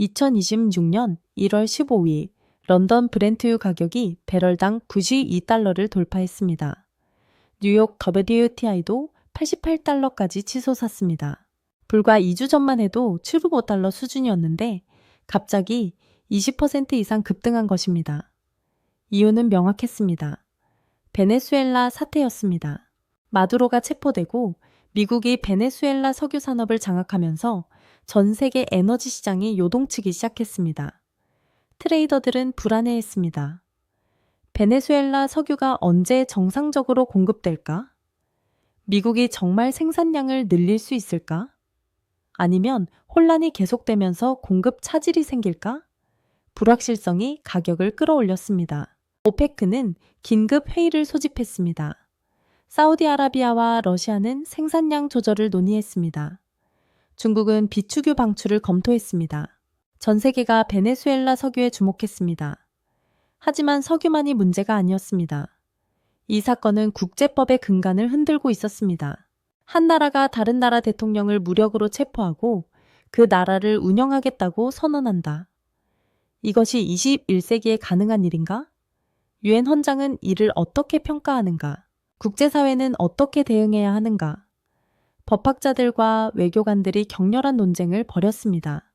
2026년 1월 15일 런던 브렌트유 가격이 배럴당 92달러를 돌파했습니다. 뉴욕 WTI도 88달러까지 치솟았습니다. 불과 2주 전만 해도 75달러 수준이었는데 갑자기 20% 이상 급등한 것입니다. 이유는 명확했습니다. 베네수엘라 사태였습니다. 마두로가 체포되고 미국이 베네수엘라 석유 산업을 장악하면서 전 세계 에너지 시장이 요동치기 시작했습니다. 트레이더들은 불안해했습니다. 베네수엘라 석유가 언제 정상적으로 공급될까? 미국이 정말 생산량을 늘릴 수 있을까? 아니면 혼란이 계속되면서 공급 차질이 생길까? 불확실성이 가격을 끌어올렸습니다. 오페크는 긴급 회의를 소집했습니다. 사우디아라비아와 러시아는 생산량 조절을 논의했습니다. 중국은 비축유 방출을 검토했습니다. 전 세계가 베네수엘라 석유에 주목했습니다. 하지만 석유만이 문제가 아니었습니다. 이 사건은 국제법의 근간을 흔들고 있었습니다. 한 나라가 다른 나라 대통령을 무력으로 체포하고 그 나라를 운영하겠다고 선언한다. 이것이 21세기에 가능한 일인가? 유엔 헌장은 이를 어떻게 평가하는가? 국제사회는 어떻게 대응해야 하는가? 법학자들과 외교관들이 격렬한 논쟁을 벌였습니다.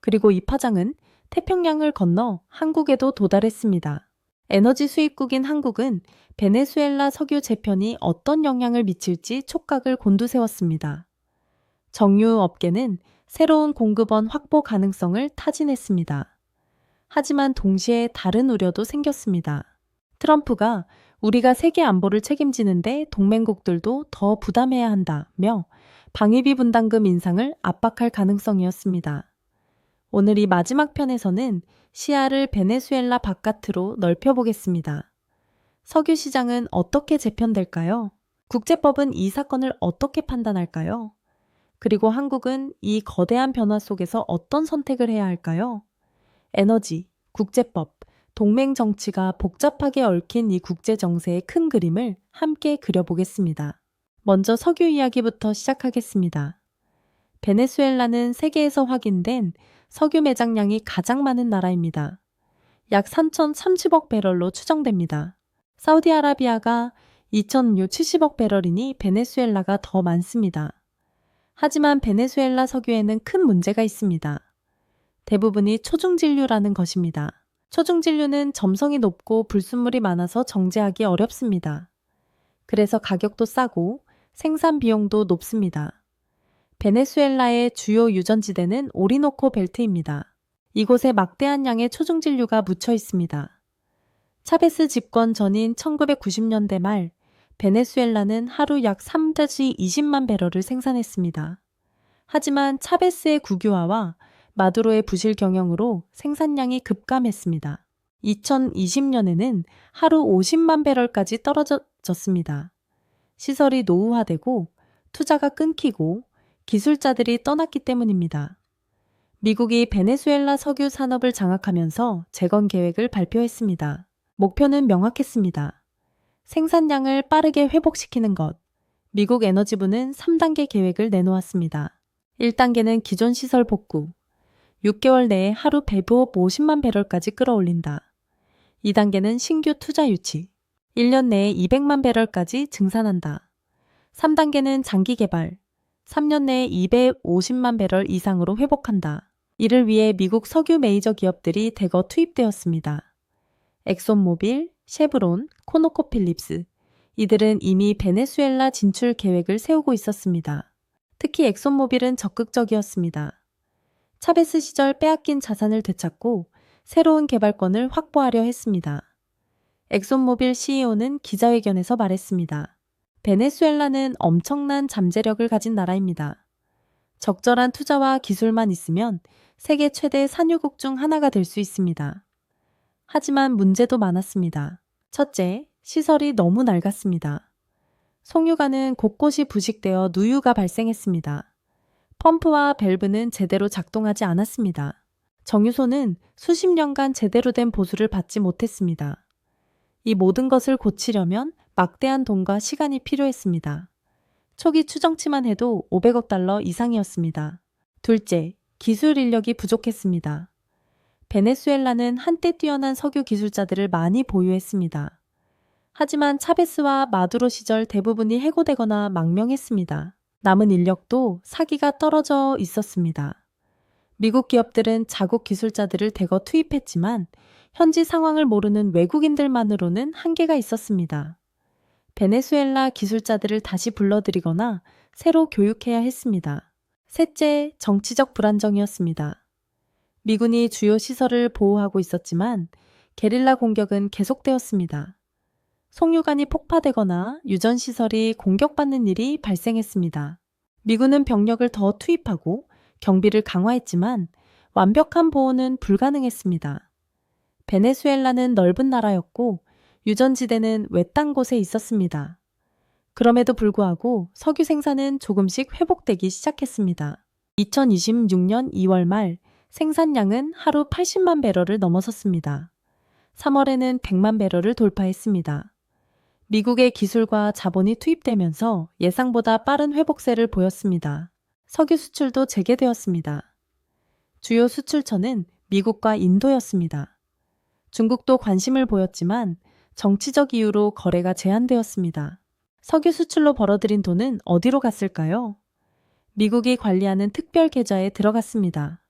그리고 이 파장은 태평양을 건너 한국에도 도달했습니다. 에너지 수입국인 한국은 베네수엘라 석유 재편이 어떤 영향을 미칠지 촉각을 곤두세웠습니다. 정유 업계는 새로운 공급원 확보 가능성을 타진했습니다. 하지만 동시에 다른 우려도 생겼습니다. 트럼프가 우리가 세계 안보를 책임지는데 동맹국들도 더 부담해야 한다며 방위비 분담금 인상을 압박할 가능성이었습니다. 오늘 이 마지막 편에서는 시야를 베네수엘라 바깥으로 넓혀보겠습니다. 석유 시장은 어떻게 재편될까요? 국제법은 이 사건을 어떻게 판단할까요? 그리고 한국은 이 거대한 변화 속에서 어떤 선택을 해야 할까요? 에너지, 국제법, 동맹 정치가 복잡하게 얽힌 이 국제 정세의 큰 그림을 함께 그려보겠습니다. 먼저 석유 이야기부터 시작하겠습니다. 베네수엘라는 세계에서 확인된 석유 매장량이 가장 많은 나라입니다. 약 3,030억 배럴로 추정됩니다. 사우디아라비아가 2,070억 배럴이니 베네수엘라가 더 많습니다. 하지만 베네수엘라 석유에는 큰 문제가 있습니다. 대부분이 초중진류라는 것입니다. 초중진류는 점성이 높고 불순물이 많아서 정제하기 어렵습니다. 그래서 가격도 싸고 생산 비용도 높습니다. 베네수엘라의 주요 유전지대는 오리노코 벨트입니다. 이곳에 막대한 양의 초중 진류가 묻혀 있습니다. 차베스 집권 전인 1990년대 말 베네수엘라는 하루 약 3-20만 배럴을 생산했습니다. 하지만 차베스의 국유화와 마두로의 부실 경영으로 생산량이 급감했습니다. 2020년에는 하루 50만 배럴까지 떨어졌습니다. 시설이 노후화되고 투자가 끊기고 기술자들이 떠났기 때문입니다. 미국이 베네수엘라 석유 산업을 장악하면서 재건 계획을 발표했습니다. 목표는 명확했습니다. 생산량을 빠르게 회복시키는 것. 미국 에너지부는 3단계 계획을 내놓았습니다. 1단계는 기존 시설 복구, 6개월 내에 하루 배부업 50만 배럴까지 끌어올린다. 2단계는 신규 투자 유치. 1년 내에 200만 배럴까지 증산한다. 3단계는 장기 개발. 3년 내에 250만 배럴 이상으로 회복한다. 이를 위해 미국 석유 메이저 기업들이 대거 투입되었습니다. 엑손모빌, 쉐브론, 코노코필립스. 이들은 이미 베네수엘라 진출 계획을 세우고 있었습니다. 특히 엑손모빌은 적극적이었습니다. 차베스 시절 빼앗긴 자산을 되찾고 새로운 개발권을 확보하려 했습니다. 엑손모빌 CEO는 기자회견에서 말했습니다. 베네수엘라는 엄청난 잠재력을 가진 나라입니다. 적절한 투자와 기술만 있으면 세계 최대 산유국 중 하나가 될 수 있습니다. 하지만 문제도 많았습니다. 첫째, 시설이 너무 낡았습니다. 송유가는 곳곳이 부식되어 누유가 발생했습니다. 펌프와 밸브는 제대로 작동하지 않았습니다. 정유소는 수십 년간 제대로 된 보수를 받지 못했습니다. 이 모든 것을 고치려면 막대한 돈과 시간이 필요했습니다. 초기 추정치만 해도 500억 달러 이상이었습니다. 둘째, 기술 인력이 부족했습니다. 베네수엘라는 한때 뛰어난 석유 기술자들을 많이 보유했습니다. 하지만 차베스와 마두로 시절 대부분이 해고되거나 망명했습니다. 남은 인력도 사기가 떨어져 있었습니다. 미국 기업들은 자국 기술자들을 대거 투입했지만 현지 상황을 모르는 외국인들만으로는 한계가 있었습니다. 베네수엘라 기술자들을 다시 불러들이거나 새로 교육해야 했습니다. 셋째, 정치적 불안정이었습니다. 미군이 주요 시설을 보호하고 있었지만 게릴라 공격은 계속되었습니다. 송유관이 폭파되거나 유전시설이 공격받는 일이 발생했습니다. 미군은 병력을 더 투입하고 경비를 강화했지만 완벽한 보호는 불가능했습니다. 베네수엘라는 넓은 나라였고 유전지대는 외딴 곳에 있었습니다. 그럼에도 불구하고 석유 생산은 조금씩 회복되기 시작했습니다. 2026년 2월 말 생산량은 하루 80만 배럴을 넘어섰습니다. 3월에는 100만 배럴을 돌파했습니다. 미국의 기술과 자본이 투입되면서 예상보다 빠른 회복세를 보였습니다. 석유 수출도 재개되었습니다. 주요 수출처는 미국과 인도였습니다. 중국도 관심을 보였지만 정치적 이유로 거래가 제한되었습니다. 석유 수출로 벌어들인 돈은 어디로 갔을까요? 미국이 관리하는 특별 계좌에 들어갔습니다.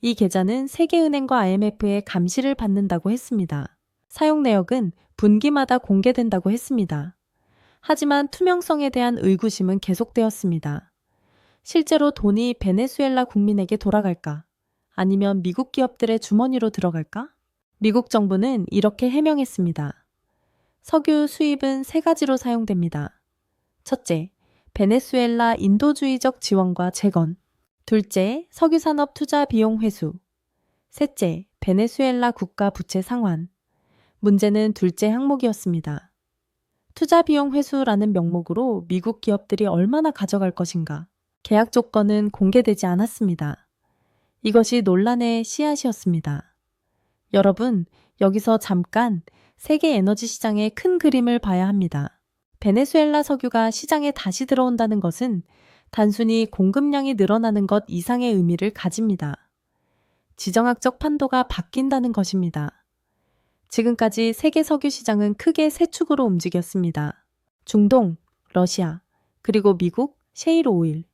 이 계좌는 세계은행과 IMF의 감시를 받는다고 했습니다. 사용 내역은 분기마다 공개된다고 했습니다. 하지만 투명성에 대한 의구심은 계속되었습니다. 실제로 돈이 베네수엘라 국민에게 돌아갈까? 아니면 미국 기업들의 주머니로 들어갈까? 미국 정부는 이렇게 해명했습니다. 석유 수입은 세 가지로 사용됩니다. 첫째, 베네수엘라 인도주의적 지원과 재건. 둘째, 석유산업 투자 비용 회수. 셋째, 베네수엘라 국가 부채 상환. 문제는 둘째 항목이었습니다. 투자 비용 회수라는 명목으로 미국 기업들이 얼마나 가져갈 것인가. 계약 조건은 공개되지 않았습니다. 이것이 논란의 씨앗이었습니다. 여러분, 여기서 잠깐 세계 에너지 시장의 큰 그림을 봐야 합니다. 베네수엘라 석유가 시장에 다시 들어온다는 것은 단순히 공급량이 늘어나는 것 이상의 의미를 가집니다. 지정학적 판도가 바뀐다는 것입니다. 지금까지 세계 석유 시장은 크게 세 축으로 움직였습니다. 중동, 러시아, 그리고 미국, 셰일 오일,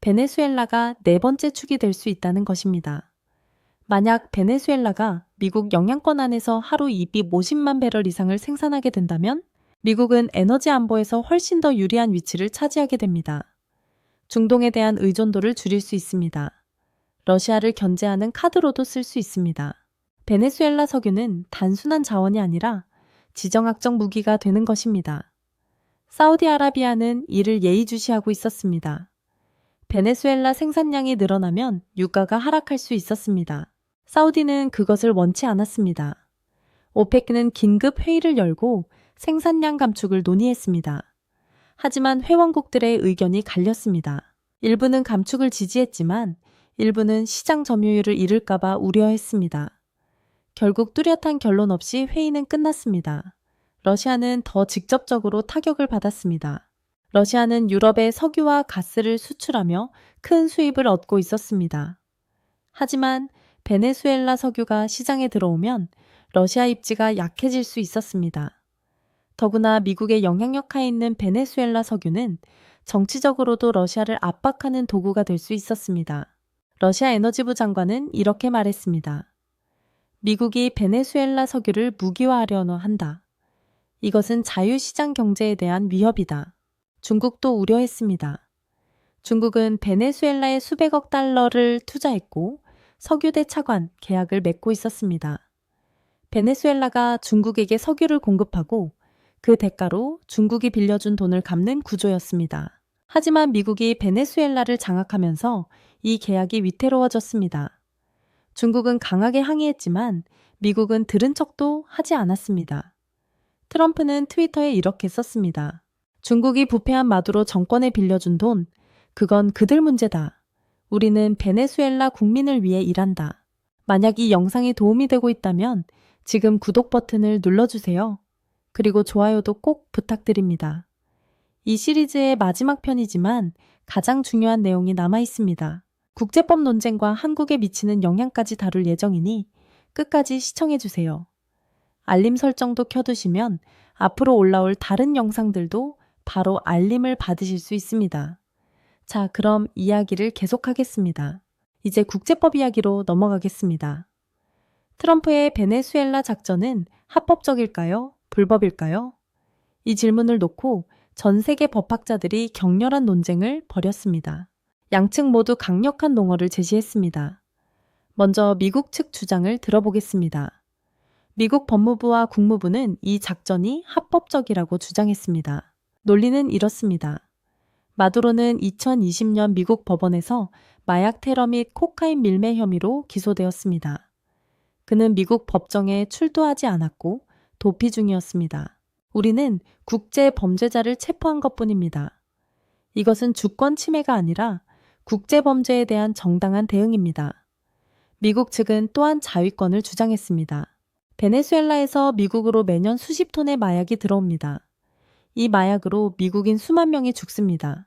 베네수엘라가 네 번째 축이 될 수 있다는 것입니다. 만약 베네수엘라가 미국 영향권 안에서 하루 250만 배럴 이상을 생산하게 된다면 미국은 에너지 안보에서 훨씬 더 유리한 위치를 차지하게 됩니다. 중동에 대한 의존도를 줄일 수 있습니다. 러시아를 견제하는 카드로도 쓸 수 있습니다. 베네수엘라 석유는 단순한 자원이 아니라 지정학적 무기가 되는 것입니다. 사우디아라비아는 이를 예의주시하고 있었습니다. 베네수엘라 생산량이 늘어나면 유가가 하락할 수 있었습니다. 사우디는 그것을 원치 않았습니다. 오페크는 긴급 회의를 열고 생산량 감축을 논의했습니다. 하지만 회원국들의 의견이 갈렸습니다. 일부는 감축을 지지했지만 일부는 시장 점유율을 잃을까봐 우려했습니다. 결국 뚜렷한 결론 없이 회의는 끝났습니다. 러시아는 더 직접적으로 타격을 받았습니다. 러시아는 유럽에 석유와 가스를 수출하며 큰 수입을 얻고 있었습니다. 하지만 베네수엘라 석유가 시장에 들어오면 러시아 입지가 약해질 수 있었습니다. 더구나 미국의 영향력 하에 있는 베네수엘라 석유는 정치적으로도 러시아를 압박하는 도구가 될 수 있었습니다. 러시아 에너지부 장관은 이렇게 말했습니다. 미국이 베네수엘라 석유를 무기화하려는 한다. 이것은 자유시장 경제에 대한 위협이다. 중국도 우려했습니다. 중국은 베네수엘라에 수백억 달러를 투자했고 석유대 차관 계약을 맺고 있었습니다. 베네수엘라가 중국에게 석유를 공급하고 그 대가로 중국이 빌려준 돈을 갚는 구조였습니다. 하지만 미국이 베네수엘라를 장악하면서 이 계약이 위태로워졌습니다. 중국은 강하게 항의했지만 미국은 들은 척도 하지 않았습니다. 트럼프는 트위터에 이렇게 썼습니다. 중국이 부패한 마두로 정권에 빌려준 돈, 그건 그들 문제다. 우리는 베네수엘라 국민을 위해 일한다. 만약 이 영상이 도움이 되고 있다면 지금 구독 버튼을 눌러주세요. 그리고 좋아요도 꼭 부탁드립니다. 이 시리즈의 마지막 편이지만 가장 중요한 내용이 남아 있습니다. 국제법 논쟁과 한국에 미치는 영향까지 다룰 예정이니 끝까지 시청해주세요. 알림 설정도 켜두시면 앞으로 올라올 다른 영상들도 바로 알림을 받으실 수 있습니다. 자, 그럼 이야기를 계속하겠습니다. 이제 국제법 이야기로 넘어가겠습니다. 트럼프의 베네수엘라 작전은 합법적일까요? 불법일까요? 이 질문을 놓고 전 세계 법학자들이 격렬한 논쟁을 벌였습니다. 양측 모두 강력한 농어를 제시했습니다. 먼저 미국 측 주장을 들어보겠습니다. 미국 법무부와 국무부는 이 작전이 합법적이라고 주장했습니다. 논리는 이렇습니다. 마두로는 2020년 미국 법원에서 마약 테러 및 코카인 밀매 혐의로 기소되었습니다. 그는 미국 법정에 출두하지 않았고 도피 중이었습니다. 우리는 국제 범죄자를 체포한 것 뿐입니다. 이것은 주권 침해가 아니라 국제 범죄에 대한 정당한 대응입니다. 미국 측은 또한 자위권을 주장했습니다. 베네수엘라에서 미국으로 매년 수십 톤의 마약이 들어옵니다. 이 마약으로 미국인 수만 명이 죽습니다.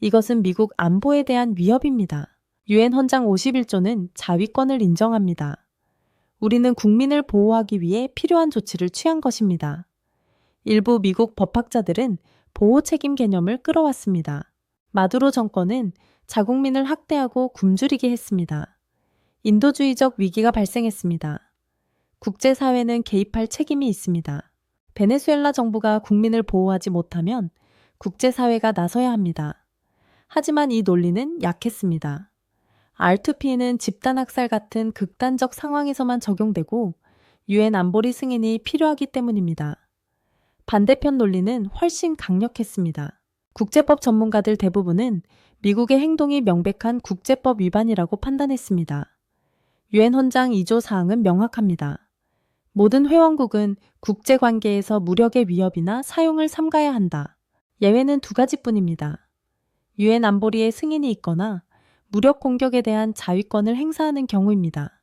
이것은 미국 안보에 대한 위협입니다. 유엔 헌장 51조는 자위권을 인정합니다. 우리는 국민을 보호하기 위해 필요한 조치를 취한 것입니다. 일부 미국 법학자들은 보호 책임 개념을 끌어왔습니다. 마두로 정권은 자국민을 학대하고 굶주리게 했습니다. 인도주의적 위기가 발생했습니다. 국제사회는 개입할 책임이 있습니다. 베네수엘라 정부가 국민을 보호하지 못하면 국제사회가 나서야 합니다. 하지만 이 논리는 약했습니다. R2P는 집단학살 같은 극단적 상황에서만 적용되고 유엔 안보리 승인이 필요하기 때문입니다. 반대편 논리는 훨씬 강력했습니다. 국제법 전문가들 대부분은 미국의 행동이 명백한 국제법 위반이라고 판단했습니다. 유엔 헌장 2조 사항은 명확합니다. 모든 회원국은 국제 관계에서 무력의 위협이나 사용을 삼가야 한다. 예외는 두 가지뿐입니다. 유엔 안보리의 승인이 있거나 무력 공격에 대한 자위권을 행사하는 경우입니다.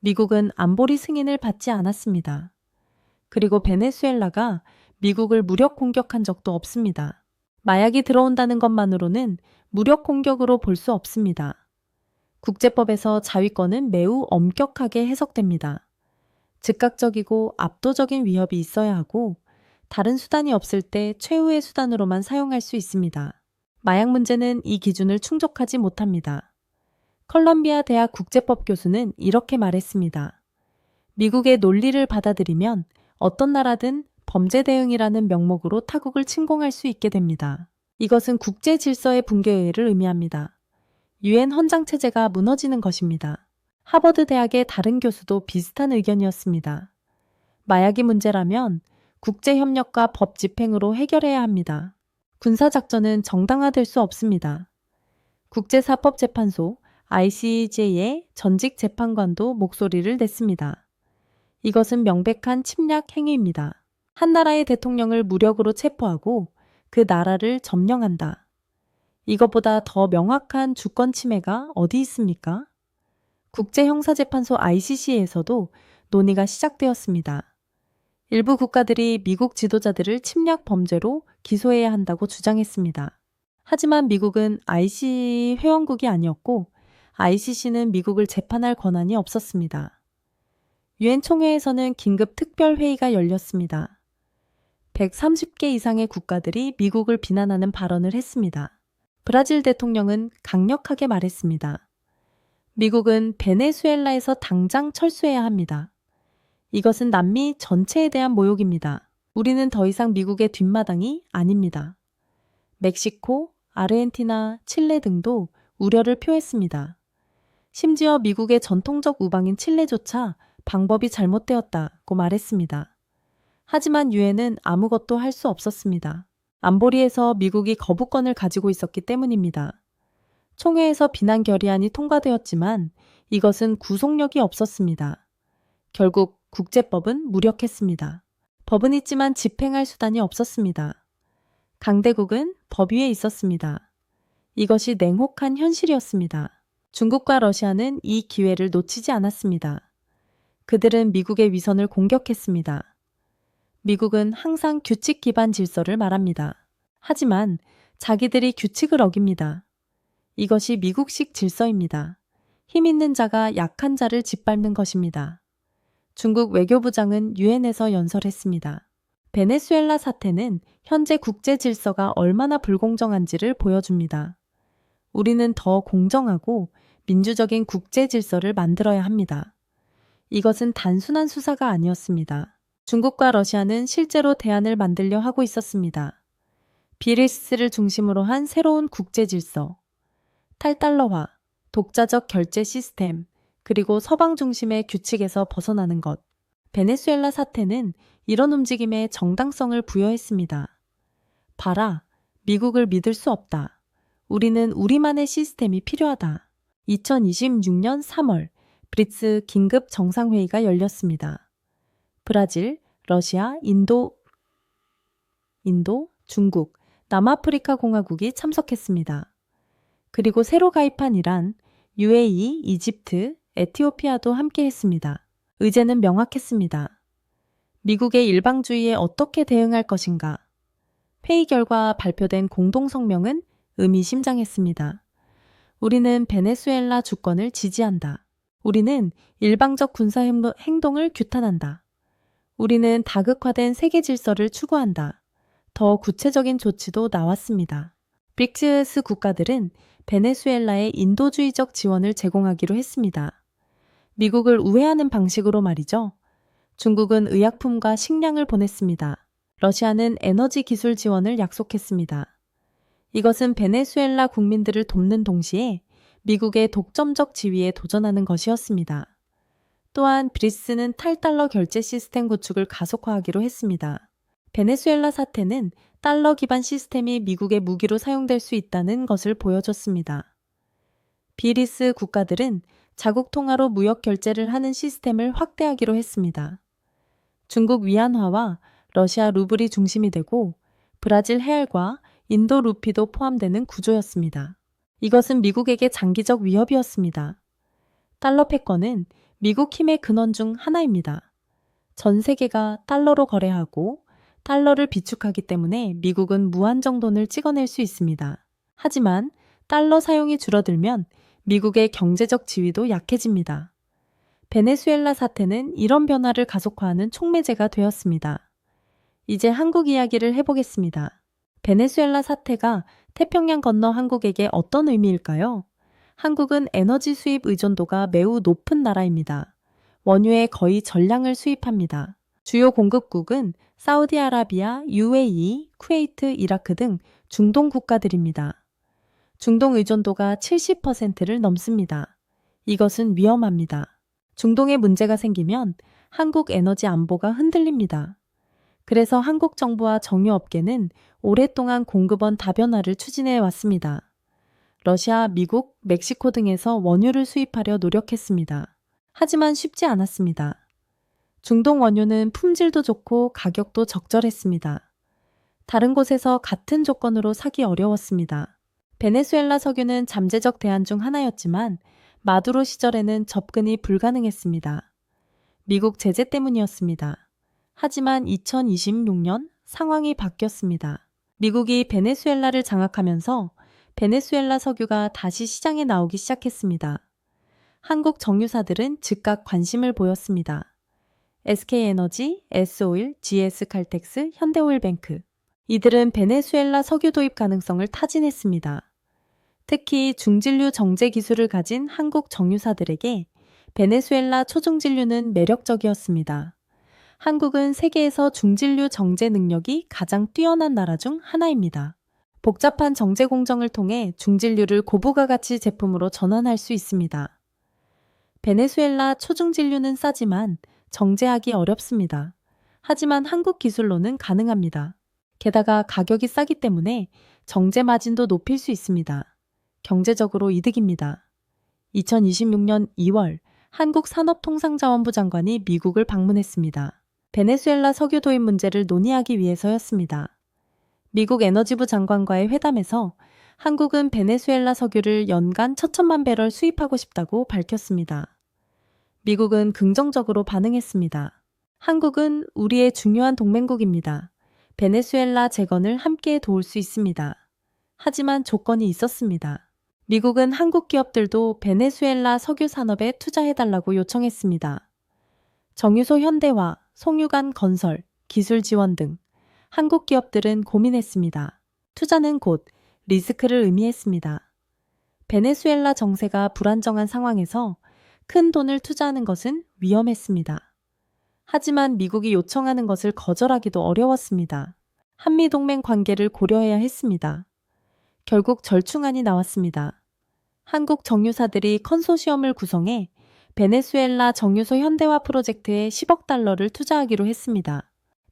미국은 안보리 승인을 받지 않았습니다. 그리고 베네수엘라가 미국을 무력 공격한 적도 없습니다. 마약이 들어온다는 것만으로는 무력 공격으로 볼 수 없습니다. 국제법에서 자위권은 매우 엄격하게 해석됩니다. 즉각적이고 압도적인 위협이 있어야 하고 다른 수단이 없을 때 최후의 수단으로만 사용할 수 있습니다. 마약 문제는 이 기준을 충족하지 못합니다. 컬럼비아 대학 국제법 교수는 이렇게 말했습니다. 미국의 논리를 받아들이면 어떤 나라든 범죄 대응이라는 명목으로 타국을 침공할 수 있게 됩니다. 이것은 국제 질서의 붕괴를 의미합니다. 유엔 헌장 체제가 무너지는 것입니다. 하버드 대학의 다른 교수도 비슷한 의견이었습니다. 마약이 문제라면 국제 협력과 법 집행으로 해결해야 합니다. 군사 작전은 정당화될 수 없습니다. 국제사법재판소 ICJ의 전직 재판관도 목소리를 냈습니다. 이것은 명백한 침략 행위입니다. 한 나라의 대통령을 무력으로 체포하고 그 나라를 점령한다. 이것보다 더 명확한 주권 침해가 어디 있습니까? 국제형사재판소 ICC에서도 논의가 시작되었습니다. 일부 국가들이 미국 지도자들을 침략 범죄로 기소해야 한다고 주장했습니다. 하지만 미국은 ICC 회원국이 아니었고 ICC는 미국을 재판할 권한이 없었습니다. 유엔 총회에서는 긴급 특별 회의가 열렸습니다. 130개 이상의 국가들이 미국을 비난하는 발언을 했습니다. 브라질 대통령은 강력하게 말했습니다. 미국은 베네수엘라에서 당장 철수해야 합니다. 이것은 남미 전체에 대한 모욕입니다. 우리는 더 이상 미국의 뒷마당이 아닙니다. 멕시코, 아르헨티나, 칠레 등도 우려를 표했습니다. 심지어 미국의 전통적 우방인 칠레조차 방법이 잘못되었다고 말했습니다. 하지만 유엔은 아무것도 할 수 없었습니다. 안보리에서 미국이 거부권을 가지고 있었기 때문입니다. 총회에서 비난 결의안이 통과되었지만 이것은 구속력이 없었습니다. 결국 국제법은 무력했습니다. 법은 있지만 집행할 수단이 없었습니다. 강대국은 법 위에 있었습니다. 이것이 냉혹한 현실이었습니다. 중국과 러시아는 이 기회를 놓치지 않았습니다. 그들은 미국의 위선을 공격했습니다. 미국은 항상 규칙 기반 질서를 말합니다. 하지만 자기들이 규칙을 어깁니다. 이것이 미국식 질서입니다. 힘 있는 자가 약한 자를 짓밟는 것입니다. 중국 외교부장은 유엔에서 연설했습니다. 베네수엘라 사태는 현재 국제 질서가 얼마나 불공정한지를 보여줍니다. 우리는 더 공정하고 민주적인 국제 질서를 만들어야 합니다. 이것은 단순한 수사가 아니었습니다. 중국과 러시아는 실제로 대안을 만들려 하고 있었습니다. 비리스를 중심으로 한 새로운 국제 질서, 탈달러화, 독자적 결제 시스템, 그리고 서방 중심의 규칙에서 벗어나는 것. 베네수엘라 사태는 이런 움직임에 정당성을 부여했습니다. 봐라, 미국을 믿을 수 없다. 우리는 우리만의 시스템이 필요하다. 2026년 3월 브리츠 긴급 정상회의가 열렸습니다. 브라질, 러시아, 인도, 인도, 중국, 남아프리카 공화국이 참석했습니다. 그리고 새로 가입한 이란, UAE, 이집트, 에티오피아도 함께 했습니다. 의제는 명확했습니다. 미국의 일방주의에 어떻게 대응할 것인가? 회의 결과 발표된 공동성명은 의미심장했습니다. 우리는 베네수엘라 주권을 지지한다. 우리는 일방적 군사 행동을 규탄한다. 우리는 다극화된 세계 질서를 추구한다. 더 구체적인 조치도 나왔습니다. 브릭스 국가들은 베네수엘라에 인도주의적 지원을 제공하기로 했습니다. 미국을 우회하는 방식으로 말이죠. 중국은 의약품과 식량을 보냈습니다. 러시아는 에너지 기술 지원을 약속했습니다. 이것은 베네수엘라 국민들을 돕는 동시에 미국의 독점적 지위에 도전하는 것이었습니다. 또한 브리스는 탈달러 결제 시스템 구축을 가속화하기로 했습니다. 베네수엘라 사태는 달러 기반 시스템이 미국의 무기로 사용될 수 있다는 것을 보여줬습니다. 비리스 국가들은 자국 통화로 무역 결제를 하는 시스템을 확대하기로 했습니다. 중국 위안화와 러시아 루블이 중심이 되고 브라질 헤알과 인도 루피도 포함되는 구조였습니다. 이것은 미국에게 장기적 위협이었습니다. 달러 패권은 미국 힘의 근원 중 하나입니다. 전 세계가 달러로 거래하고 달러를 비축하기 때문에 미국은 무한정 돈을 찍어낼 수 있습니다. 하지만 달러 사용이 줄어들면 미국의 경제적 지위도 약해집니다. 베네수엘라 사태는 이런 변화를 가속화하는 촉매제가 되었습니다. 이제 한국 이야기를 해보겠습니다. 베네수엘라 사태가 태평양 건너 한국에게 어떤 의미일까요? 한국은 에너지 수입 의존도가 매우 높은 나라입니다. 원유의 거의 전량을 수입합니다. 주요 공급국은 사우디아라비아, UAE, 쿠웨이트, 이라크 등 중동 국가들입니다. 중동 의존도가 70%를 넘습니다. 이것은 위험합니다. 중동에 문제가 생기면 한국 에너지 안보가 흔들립니다. 그래서 한국 정부와 정유업계는 오랫동안 공급원 다변화를 추진해 왔습니다. 러시아, 미국, 멕시코 등에서 원유를 수입하려 노력했습니다. 하지만 쉽지 않았습니다. 중동 원유는 품질도 좋고 가격도 적절했습니다. 다른 곳에서 같은 조건으로 사기 어려웠습니다. 베네수엘라 석유는 잠재적 대안 중 하나였지만 마두로 시절에는 접근이 불가능했습니다. 미국 제재 때문이었습니다. 하지만 2026년 상황이 바뀌었습니다. 미국이 베네수엘라를 장악하면서 베네수엘라 석유가 다시 시장에 나오기 시작했습니다. 한국 정유사들은 즉각 관심을 보였습니다. SK에너지, S오일, GS칼텍스, 현대오일뱅크. 이들은 베네수엘라 석유 도입 가능성을 타진했습니다. 특히 중진류 정제 기술을 가진 한국 정유사들에게 베네수엘라 초중진류는 매력적이었습니다. 한국은 세계에서 중진류 정제 능력이 가장 뛰어난 나라 중 하나입니다. 복잡한 정제 공정을 통해 중진류를 고부가 가치 제품으로 전환할 수 있습니다. 베네수엘라 초중진류는 싸지만 정제하기 어렵습니다. 하지만 한국 기술로는 가능합니다. 게다가 가격이 싸기 때문에 정제 마진도 높일 수 있습니다. 경제적으로 이득입니다. 2026년 2월 한국 산업통상자원부 장관이 미국을 방문했습니다. 베네수엘라 석유 도입 문제를 논의하기 위해서였습니다. 미국 에너지부 장관과의 회담에서 한국은 베네수엘라 석유를 연간 1천만 배럴 수입하고 싶다고 밝혔습니다. 미국은 긍정적으로 반응했습니다. 한국은 우리의 중요한 동맹국입니다. 베네수엘라 재건을 함께 도울 수 있습니다. 하지만 조건이 있었습니다. 미국은 한국 기업들도 베네수엘라 석유 산업에 투자해달라고 요청했습니다. 정유소 현대화, 송유관 건설, 기술 지원 등 한국 기업들은 고민했습니다. 투자는 곧 리스크를 의미했습니다. 베네수엘라 정세가 불안정한 상황에서 큰 돈을 투자하는 것은 위험했습니다. 하지만 미국이 요청하는 것을 거절하기도 어려웠습니다. 한미동맹 관계를 고려해야 했습니다. 결국 절충안이 나왔습니다. 한국 정유사들이 컨소시엄을 구성해 베네수엘라 정유소 현대화 프로젝트에 10억 달러를 투자하기로 했습니다.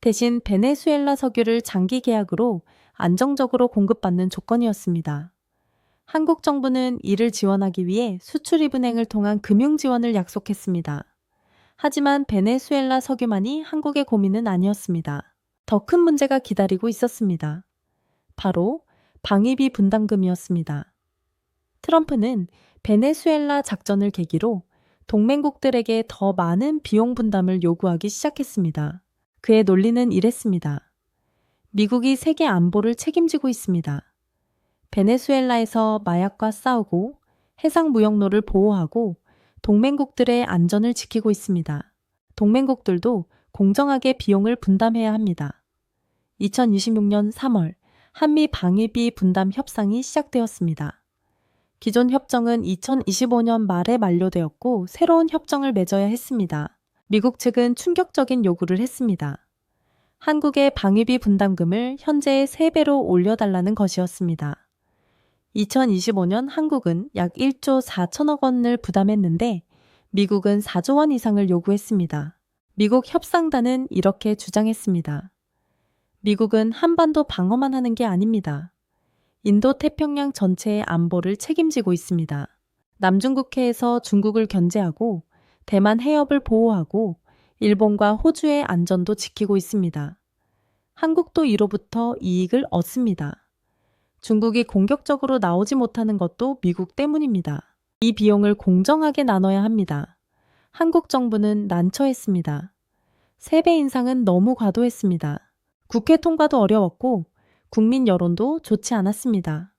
대신 베네수엘라 석유를 장기 계약으로 안정적으로 공급받는 조건이었습니다. 한국 정부는 이를 지원하기 위해 수출입은행을 통한 금융 지원을 약속했습니다. 하지만 베네수엘라 석유만이 한국의 고민은 아니었습니다. 더 큰 문제가 기다리고 있었습니다. 바로 방위비 분담금이었습니다. 트럼프는 베네수엘라 작전을 계기로 동맹국들에게 더 많은 비용 분담을 요구하기 시작했습니다. 그의 논리는 이랬습니다. 미국이 세계 안보를 책임지고 있습니다. 베네수엘라에서 마약과 싸우고 해상 무역로를 보호하고 동맹국들의 안전을 지키고 있습니다. 동맹국들도 공정하게 비용을 분담해야 합니다. 2026년 3월 한미 방위비 분담 협상이 시작되었습니다. 기존 협정은 2025년 말에 만료되었고 새로운 협정을 맺어야 했습니다. 미국 측은 충격적인 요구를 했습니다. 한국의 방위비 분담금을 현재의 3배로 올려달라는 것이었습니다. 2025년 한국은 약 1조 4천억 원을 부담했는데 미국은 4조 원 이상을 요구했습니다. 미국 협상단은 이렇게 주장했습니다. 미국은 한반도 방어만 하는 게 아닙니다. 인도 태평양 전체의 안보를 책임지고 있습니다. 남중국해에서 중국을 견제하고 대만 해협을 보호하고 일본과 호주의 안전도 지키고 있습니다. 한국도 이로부터 이익을 얻습니다. 중국이 공격적으로 나오지 못하는 것도 미국 때문입니다. 이 비용을 공정하게 나눠야 합니다. 한국 정부는 난처했습니다. 세배 인상은 너무 과도했습니다. 국회 통과도 어려웠고 국민 여론도 좋지 않았습니다.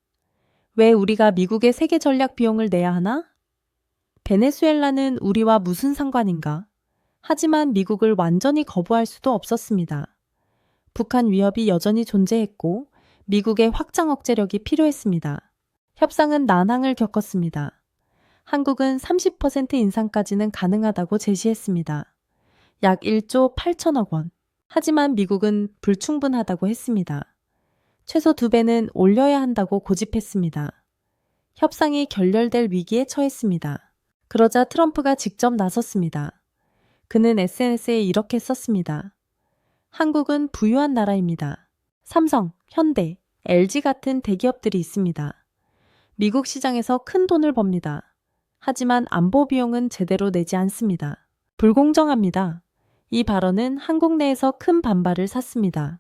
왜 우리가 미국의 세계 전략 비용을 내야 하나? 베네수엘라는 우리와 무슨 상관인가? 하지만 미국을 완전히 거부할 수도 없었습니다. 북한 위협이 여전히 존재했고 미국의 확장 억제력이 필요했습니다. 협상은 난항을 겪었습니다. 한국은 30% 인상까지는 가능하다고 제시했습니다. 약 1조 8천억 원. 하지만 미국은 불충분하다고 했습니다. 최소 두 배는 올려야 한다고 고집했습니다. 협상이 결렬될 위기에 처했습니다. 그러자 트럼프가 직접 나섰습니다. 그는 SNS에 이렇게 썼습니다. 한국은 부유한 나라입니다. 삼성, 현대, LG 같은 대기업들이 있습니다. 미국 시장에서 큰 돈을 법니다. 하지만 안보 비용은 제대로 내지 않습니다. 불공정합니다. 이 발언은 한국 내에서 큰 반발을 샀습니다.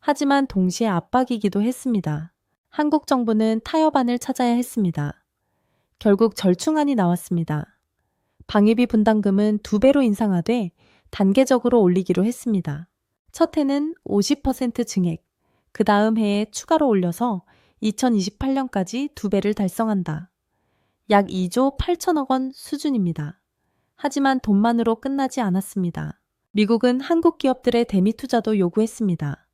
하지만 동시에 압박이기도 했습니다. 한국 정부는 타협안을 찾아야 했습니다. 결국 절충안이 나왔습니다. 방위비 분담금은 두 배로 인상하되 단계적으로 올리기로 했습니다. 첫 해는 50% 증액, 그 다음 해에 추가로 올려서 2028년까지 두 배를 달성한다. 약 2조 8천억 원 수준입니다. 하지만 돈만으로 끝나지 않았습니다. 미국은 한국 기업들의 대미 투자도 요구했습니다.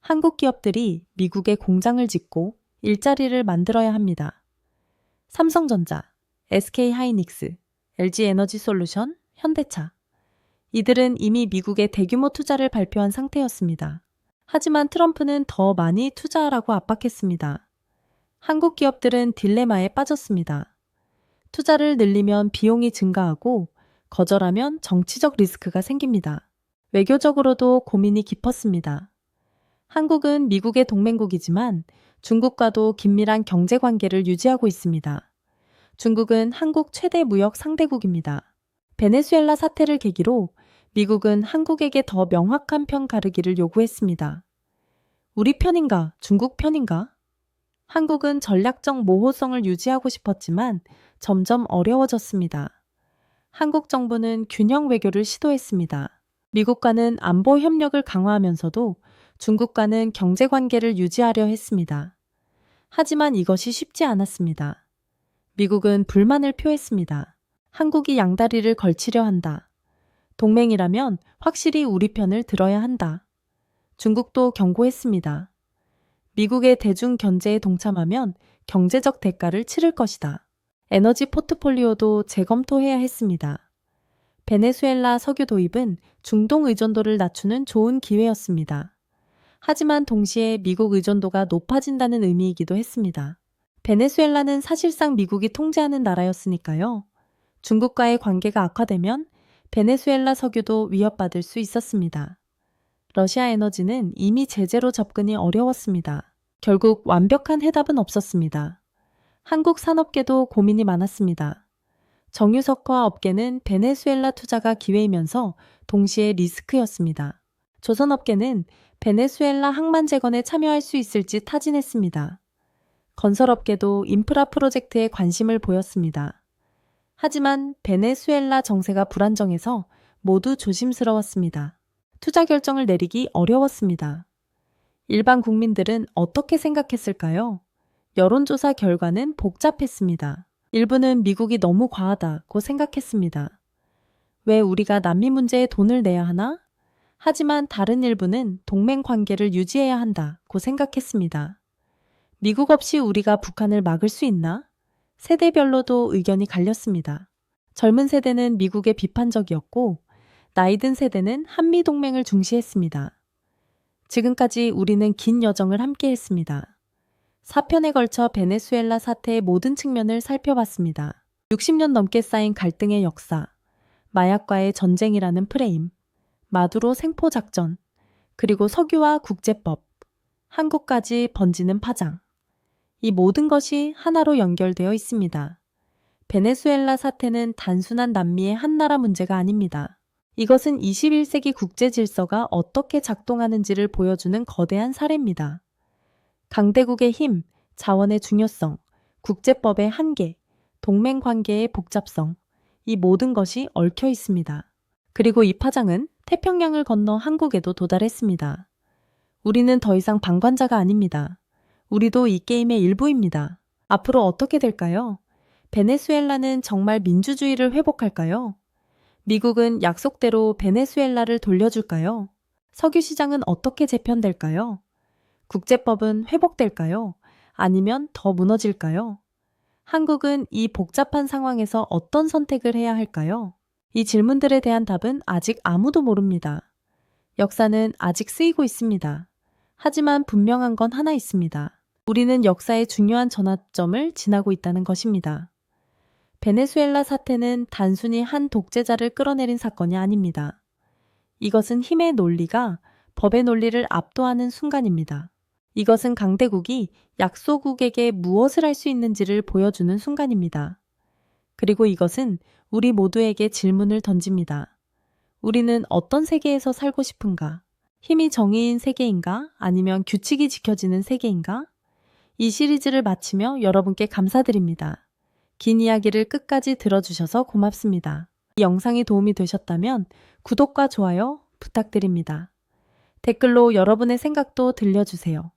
한국 기업들이 미국에 공장을 짓고 일자리를 만들어야 합니다. 삼성전자, SK 하이닉스, LG 에너지 솔루션, 현대차. 이들은 이미 미국의 대규모 투자를 발표한 상태였습니다. 하지만 트럼프는 더 많이 투자하라고 압박했습니다. 한국 기업들은 딜레마에 빠졌습니다. 투자를 늘리면 비용이 증가하고 거절하면 정치적 리스크가 생깁니다. 외교적으로도 고민이 깊었습니다. 한국은 미국의 동맹국이지만 중국과도 긴밀한 경제 관계를 유지하고 있습니다. 중국은 한국 최대 무역 상대국입니다. 베네수엘라 사태를 계기로 미국은 한국에게 더 명확한 편 가르기를 요구했습니다. 우리 편인가, 중국 편인가? 한국은 전략적 모호성을 유지하고 싶었지만 점점 어려워졌습니다. 한국 정부는 균형 외교를 시도했습니다. 미국과는 안보 협력을 강화하면서도 중국과는 경제 관계를 유지하려 했습니다. 하지만 이것이 쉽지 않았습니다. 미국은 불만을 표했습니다. 한국이 양다리를 걸치려 한다. 동맹이라면 확실히 우리 편을 들어야 한다. 중국도 경고했습니다. 미국의 대중 견제에 동참하면 경제적 대가를 치를 것이다. 에너지 포트폴리오도 재검토해야 했습니다. 베네수엘라 석유 도입은 중동 의존도를 낮추는 좋은 기회였습니다. 하지만 동시에 미국 의존도가 높아진다는 의미이기도 했습니다. 베네수엘라는 사실상 미국이 통제하는 나라였으니까요. 중국과의 관계가 악화되면 베네수엘라 석유도 위협받을 수 있었습니다. 러시아 에너지는 이미 제재로 접근이 어려웠습니다. 결국 완벽한 해답은 없었습니다. 한국 산업계도 고민이 많았습니다. 정유석화 업계는 베네수엘라 투자가 기회이면서 동시에 리스크였습니다. 조선업계는 베네수엘라 항만 재건에 참여할 수 있을지 타진했습니다. 건설업계도 인프라 프로젝트에 관심을 보였습니다. 하지만 베네수엘라 정세가 불안정해서 모두 조심스러웠습니다. 투자 결정을 내리기 어려웠습니다. 일반 국민들은 어떻게 생각했을까요? 여론조사 결과는 복잡했습니다. 일부는 미국이 너무 과하다고 생각했습니다. 왜 우리가 난민 문제에 돈을 내야 하나? 하지만 다른 일부는 동맹 관계를 유지해야 한다고 생각했습니다. 미국 없이 우리가 북한을 막을 수 있나? 세대별로도 의견이 갈렸습니다. 젊은 세대는 미국에 비판적이었고, 나이 든 세대는 한미 동맹을 중시했습니다. 지금까지 우리는 긴 여정을 함께 했습니다. 4편에 걸쳐 베네수엘라 사태의 모든 측면을 살펴봤습니다. 60년 넘게 쌓인 갈등의 역사, 마약과의 전쟁이라는 프레임, 마두로 생포 작전, 그리고 석유와 국제법, 한국까지 번지는 파장. 이 모든 것이 하나로 연결되어 있습니다. 베네수엘라 사태는 단순한 남미의 한 나라 문제가 아닙니다. 이것은 21세기 국제 질서가 어떻게 작동하는지를 보여주는 거대한 사례입니다. 강대국의 힘, 자원의 중요성, 국제법의 한계, 동맹 관계의 복잡성, 이 모든 것이 얽혀 있습니다. 그리고 이 파장은 태평양을 건너 한국에도 도달했습니다. 우리는 더 이상 방관자가 아닙니다. 우리도 이 게임의 일부입니다. 앞으로 어떻게 될까요? 베네수엘라는 정말 민주주의를 회복할까요? 미국은 약속대로 베네수엘라를 돌려줄까요? 석유 시장은 어떻게 재편될까요? 국제법은 회복될까요? 아니면 더 무너질까요? 한국은 이 복잡한 상황에서 어떤 선택을 해야 할까요? 이 질문들에 대한 답은 아직 아무도 모릅니다. 역사는 아직 쓰이고 있습니다. 하지만 분명한 건 하나 있습니다. 우리는 역사의 중요한 전환점을 지나고 있다는 것입니다. 베네수엘라 사태는 단순히 한 독재자를 끌어내린 사건이 아닙니다. 이것은 힘의 논리가 법의 논리를 압도하는 순간입니다. 이것은 강대국이 약소국에게 무엇을 할 수 있는지를 보여주는 순간입니다. 그리고 이것은 우리 모두에게 질문을 던집니다. 우리는 어떤 세계에서 살고 싶은가? 힘이 정의인 세계인가? 아니면 규칙이 지켜지는 세계인가? 이 시리즈를 마치며 여러분께 감사드립니다. 긴 이야기를 끝까지 들어주셔서 고맙습니다. 이 영상이 도움이 되셨다면 구독과 좋아요 부탁드립니다. 댓글로 여러분의 생각도 들려주세요.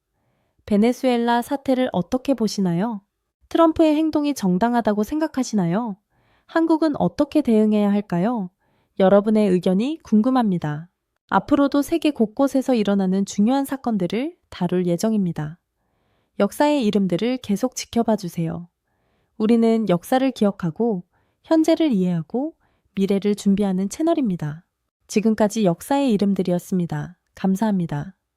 베네수엘라 사태를 어떻게 보시나요? 트럼프의 행동이 정당하다고 생각하시나요? 한국은 어떻게 대응해야 할까요? 여러분의 의견이 궁금합니다. 앞으로도 세계 곳곳에서 일어나는 중요한 사건들을 다룰 예정입니다. 역사의 이름들을 계속 지켜봐 주세요. 우리는 역사를 기억하고 현재를 이해하고 미래를 준비하는 채널입니다. 지금까지 역사의 이름들이었습니다. 감사합니다.